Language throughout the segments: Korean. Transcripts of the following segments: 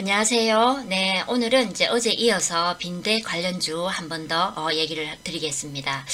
안녕하세요. 네, 오늘은 이제 어제 이어서 빈대 관련주 한 번더 어, 얘기를 드리겠습니다.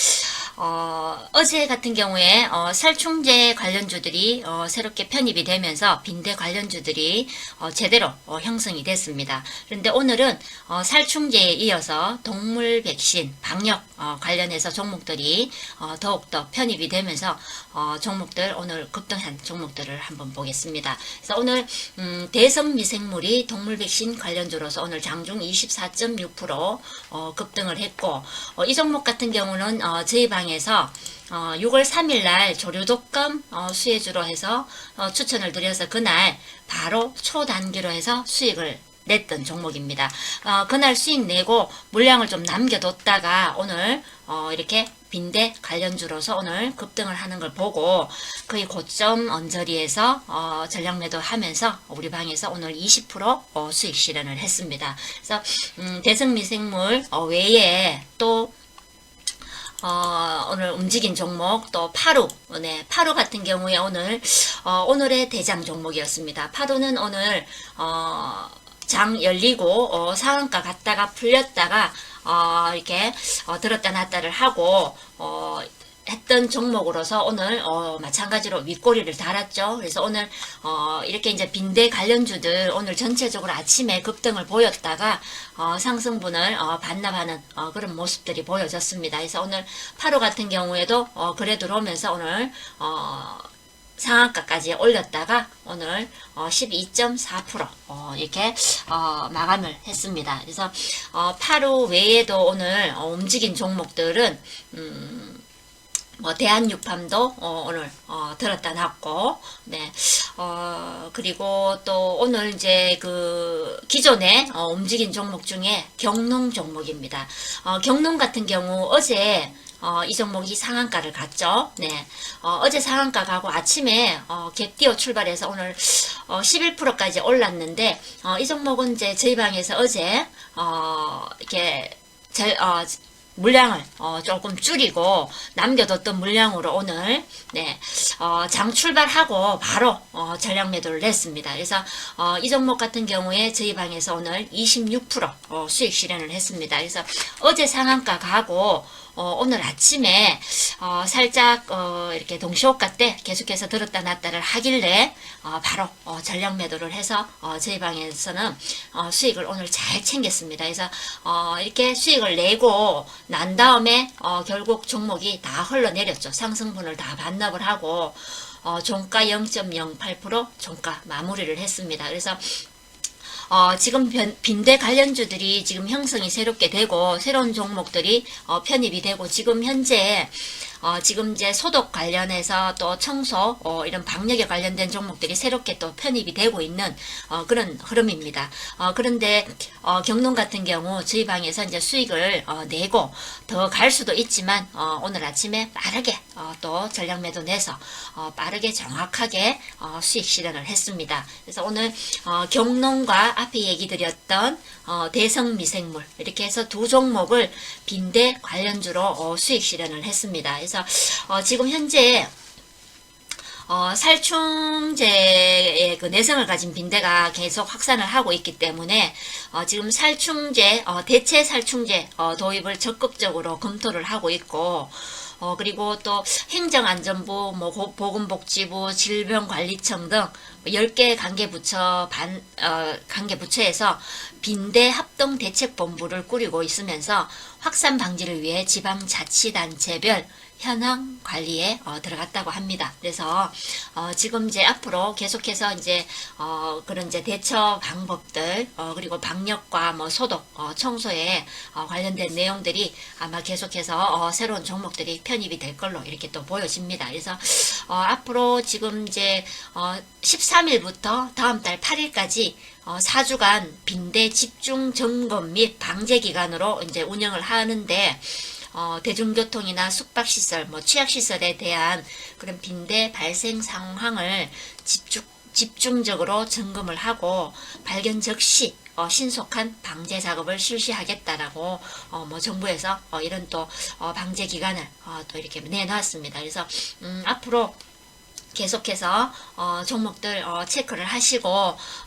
어, 어제 같은 경우에 어, 살충제 관련주들이 어, 새롭게 편입이 되면서 빈대 관련주들이 어, 제대로 어, 형성이 됐습니다. 그런데 오늘은 어, 살충제에 이어서 동물 백신, 방역 어, 관련해서 종목들이 어, 더욱더 편입이 되면서 어, 종목들 오늘 급등한 종목들을 한번 보겠습니다. 그래서 오늘 음, 대성 미생물이 동물 백신 관련주로서 오늘 장중 24.6% 어, 급등을 했고 어, 이 종목 같은 경우는 어, 저희 방 에서 어, 6월 3일 날 조류독감 어, 수혜주로 해서 어, 추천을 드려서 그날 바로 초단기로 해서 수익을 냈던 종목입니다. 어, 그날 수익 내고 물량을 좀 남겨뒀다가 오늘 어, 이렇게 빈대 관련주로서 오늘 급등을 하는 걸 보고 거의 고점 언저리에서 어, 전량 매도 하면서 우리 방에서 오늘 20% 어, 수익 실현을 했습니다. 그래서 음, 대성미생물 어, 외에 또 어, 오늘 움직인 종목 또 파루, 네, 파루 같은 경우에 오늘 어, 오늘의 대장 종목이었습니다. 파루는 오늘 어, 장 열리고 어, 상한가 갔다가 풀렸다가 어, 이렇게 어, 들었다 놨다를 하고 어, 했던 종목으로서 오늘 어, 마찬가지로 윗꼬리를 달았죠. 그래서 오늘 어, 이렇게 이제 빈대 관련주들 오늘 전체적으로 아침에 급등을 보였다가 어, 상승분을 어, 반납하는 어, 그런 모습들이 보여졌습니다. 그래서 오늘 8호 같은 경우에도 어, 그래 들어오면서 오늘 어, 상한가까지 올렸다가 오늘 어, 12.4% 어, 이렇게 어, 마감을 했습니다. 그래서 어, 8호 외에도 오늘 어, 움직인 종목들은 음, 뭐 대한육팜도 어, 오늘 어, 들었다 놨고 네 어, 그리고 또 오늘 이제 그 기존에 어, 움직인 종목 중에 경농 종목입니다. 어, 경농 같은 경우 어제 어, 이 종목이 상한가를 갔죠. 네. 어, 제 상한가 가고 아침에 어, 갭띄어 출발해서 오늘 어, 11%까지 올랐는데 어, 이 종목은 이제 저희 방에서 어제 어, 이렇게 제, 어, 물량을 어, 조금 줄이고 남겨뒀던 물량으로 오늘 네, 어, 장 출발하고 바로 어, 전량 매도를 냈습니다. 그래서 어, 이 종목 같은 경우에 저희 방에서 오늘 26% 어, 수익 실현을 했습니다. 그래서 어제 상한가 가고 어, 오늘 아침에 어, 살짝 어, 이렇게 동시호가 때 계속해서 들었다 놨다를 하길래 어, 바로 어, 전량 매도를 해서 어, 저희 방에서는 어, 수익을 오늘 잘 챙겼습니다. 그래서 어, 이렇게 수익을 내고 난 다음에 어, 결국 종목이 다 흘러내렸죠. 상승분을 다 반납을 하고 어, 종가 0.08% 종가 마무리를 했습니다. 그래서 어, 지금 변- 빈대 관련주들이 지금 형성이 새롭게 되고 새로운 종목들이 어, 편입이 되고 지금 현재 어, 지금 이제 소독 관련해서 또 청소 어, 이런 방역에 관련된 종목들이 새롭게 또 편입이 되고 있는 어, 그런 흐름입니다. 어, 그런데 어, 경농 같은 경우 저희 방에서 이제 수익을 어, 내고 더 갈 수도 있지만 어, 오늘 아침에 빠르게 어, 또 전량 매도 내서 어, 빠르게 정확하게 어, 수익 실현을 했습니다. 그래서 오늘 어, 경농과 앞에 얘기 드렸던 어, 대성 미생물 이렇게 해서 두 종목을 빈대 관련주로 어, 수익 실현을 했습니다. 그래서 어, 지금 현재 어, 살충제의 그 내성을 가진 빈대가 계속 확산을 하고 있기 때문에 어, 지금 살충제, 어, 대체 살충제 어, 도입을 적극적으로 검토를 하고 있고 어, 그리고 또 행정안전부, 뭐 고- 보건복지부, 질병관리청 등 10개 관계부처 반, 어, 관계부처에서 빈대 합동 대책본부를 꾸리고 있으면서 확산 방지를 위해 지방자치단체별 현황 관리에 어, 들어갔다고 합니다. 그래서 어, 지금 이제 앞으로 계속해서 이제 어, 그런 이제 대처 방법들 어, 그리고 방역과 뭐 소독, 어, 청소에 어, 관련된 내용들이 아마 계속해서 어, 새로운 종목들이 편입이 될 걸로 이렇게 또 보여집니다. 그래서 어, 앞으로 지금 이제 어, 13일부터 다음 달 8일까지 어, 4주간 빈대 집중 점검 및 방제 기간으로 이제 운영을 하는데 어, 대중교통이나 숙박시설, 뭐 취약시설에 대한 그런 빈대 발생 상황을 집중, 집중적으로 점검을 하고 발견 즉시 어, 신속한 방제 작업을 실시하겠다라고 어, 뭐 정부에서 어, 이런 또 어, 방제 기간을 어, 또 이렇게 내놨습니다. 그래서 음, 앞으로 계속해서 어, 종목들 어, 체크를 하시고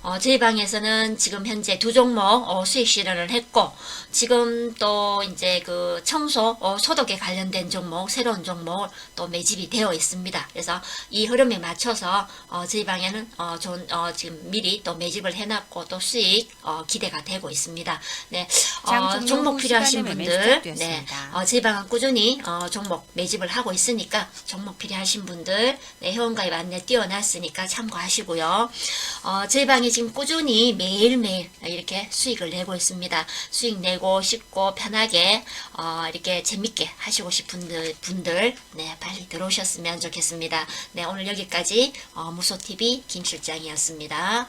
어, 저희 방에서는 지금 현재 두 종목 어, 수익 실현을 했고 지금 또 이제 그 청소 어, 소독에 관련된 종목 새로운 종목 또 매집이 되어 있습니다. 그래서 이 흐름에 맞춰서 어, 저희 방에는 어, 좋은, 어, 지금 미리 또 매집을 해놨고 또 수익 어, 기대가 되고 있습니다. 네, 장 어, 종목 후 필요하신 분들, 네. 어, 저희 방은 꾸준히 어, 종목 매집을 하고 있으니까 종목 필요하신 분들 네, 회원 가입 안내 띄워놨으니까 참고하시고요. 어, 저희 방이 지금 꾸준히 매일매일 이렇게 수익을 내고 있습니다. 수익 내고 싶고 편하게 어, 이렇게 재밌게 하시고 싶은 분들 네, 빨리 들어오셨으면 좋겠습니다. 네, 오늘 여기까지 어, 무소TV 김 실장이었습니다.